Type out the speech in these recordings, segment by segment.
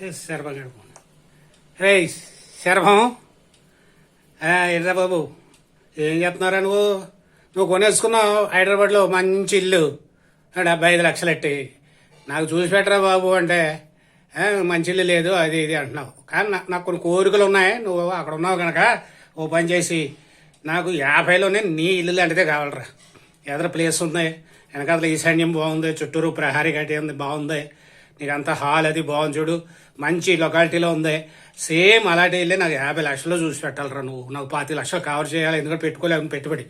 శర్భం గడుపు రే శర్భం ఎర్రా బాబు ఏం చెప్తున్నారా నువ్వు? నువ్వు కొనేసుకున్నావు హైదరాబాద్లో మంచి ఇల్లు. డెబ్బై ఐదు లక్షలెట్టి నాకు చూసి పెట్టరా బాబు అంటే మంచి ఇల్లు లేదు అది ఇది అంటున్నావు. కానీ నా- నాకు కొన్ని కోరికలు ఉన్నాయి. నువ్వు అక్కడ ఉన్నావు కనుక ఓ పని చేసి నాకు యాభైలోనే నీ ఇల్లు లాంటిదే కావాలరా. ఎదర ప్లేస్ ఉంది వెనకాల ఈశాన్యం బాగుంది చుట్టూరు ప్రహారీ గట్టి ఉంది బాగుంది. నీకంతా హాల్ అది బాగుంది చూడు. మంచి లొకాలిటీలో ఉంది. సేమ్ అలాంటి వెళ్ళి నాకు యాభై లక్షలు చూసి పెట్టాలరా నువ్వు. నాకు పాతి లక్షలు కవర్ చేయాలి. ఎందుకంటే పెట్టుకోలేము పెట్టుబడి.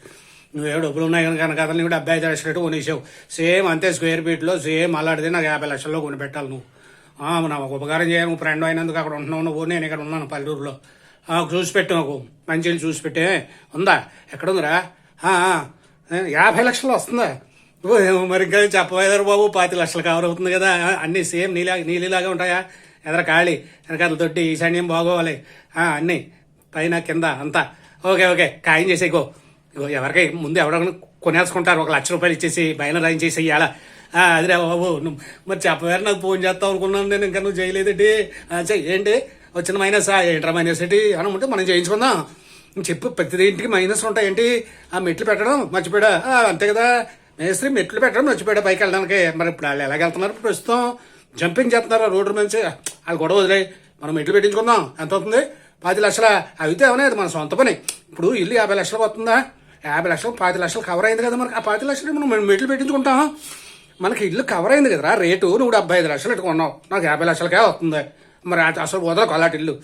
నువ్వు ఏడు డబ్బులు ఉన్నాయి కనుక కదా అతను కూడా డెబ్బై ఐదు లక్షలు కొనేసావు. సేమ్ అంతే స్క్వేర్ ఫీట్లో సేమ్ అలాంటిది నాకు యాభై లక్షల్లో కొని పెట్టాలి నువ్వు. నాకు ఒక ఉపకారం చేయాలి నువ్వు ఫ్రెండ్ అయినందుకు అక్కడ ఉంటున్నావు. నువ్వు నేను ఇక్కడ ఉన్నాను పల్లెటూరులో. చూసి పెట్టు నాకు. మంచి చూసి పెట్టే. ఉందా? ఎక్కడుందిరా? యాభై లక్షలు వస్తుందా? మరి ఇంకా చెప్పవేదారు బాబు పాతి లక్షలు కవర్ అవుతుంది కదా. అన్నీ సేమ్ నీలా నీలిలాగా ఉంటాయా? ఎదర ఖాళీ వెనకాల దొడ్డి ఈశాన్యం బాగోవాలి. ఆ, అన్నీ పైన కింద అంతా. ఓకే ఓకే ఖాయం చేసేకో. ఇగో ఎవరికై ముందు ఎవరైనా కొనేసుకుంటారు. ఒక లక్ష రూపాయలు ఇచ్చేసి బయన రాయించేసి ఇవాళ అదిరా బాబు నువ్వు మరి చెప్పవేరు నాకు ఫోన్ చేస్తావు అనుకున్నాను నేను ఇంకా నువ్వు చేయలేదండి ఏంటి? వచ్చిన మైనస్ ఏంట్రా మైనస్ ఏంటి? అని ఉంటే మనం చేయించుకుందాం. చెప్పు ప్రతి ఇంటికి మైనస్ ఉంటాయి ఏంటి? ఆ మెట్లు పెట్టడం మర్చిపోయా అంతే కదా. మేస్త్రి మెట్లు పెట్టడం మర్చిపోయా పైకి వెళ్ళడానికి. మరి ఇప్పుడు వాళ్ళు ఎలాగ వెళ్తున్నారు? ప్రస్తుతం జంపింగ్ చేస్తున్నారు రోడ్డు నుంచి? వాళ్ళు గొడవ వదిలే మనం మెట్లు పెట్టించుకుందాం. ఎంత అవుతుంది? పది లక్షల. అయితే అవునే అది మన సొంత పని. ఇప్పుడు ఇల్లు యాభై లక్షలకు వస్తుందా? యాభై లక్షలు పాతి లక్షలు కవర్ అయింది కదా మనకి. ఆ పాతి లక్షలు మనం మెట్లు పెట్టించుకుంటాం. మనకి ఇల్లు కవర్ అయింది కదరా. రేటు నువ్వు డెబ్బై ఐదు లక్షలు పెట్టుకున్నావు. నాకు యాభై లక్షలకే వస్తుంది. మరి అసలు వదలకు అలాంటి ఇల్లు.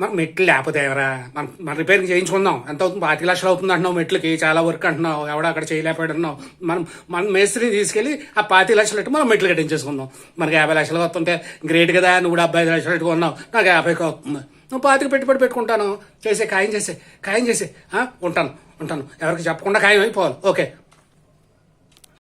మనకు మెట్లు లేకపోతే ఎవరా? మనం మన రిపేరింగ్ చేయించుకుందాం. ఎంత అవుతుంది? పాతి లక్షలు అవుతుంది అంటున్నావు మెట్లకి. చాలా వర్క్ అంటున్నావు. ఎవడ అక్కడ చేయలేకపోయాడు అంటున్నావు మనం మన మేస్త్రిని తీసుకెళ్ళి ఆ పాతి లక్షలు పెట్టి మనం మెట్లు కట్టించేసుకుందాం. మనకి యాభై లక్షలు వస్తుంటే గ్రేట్ కదా నువ్వు డెబ్బై ఐదు లక్షలు పెట్టుకున్నావు. నాకు యాభైకి అవుతుంది నువ్వు పాతికి పెట్టుబడి పెట్టుకుంటాను. చేసే ఖాయం చేసే ఖాయం చేసే. ఉంటాను ఉంటాను. ఎవరికి చెప్పకుండా ఖాయం అయిపోవాలి. ఓకే.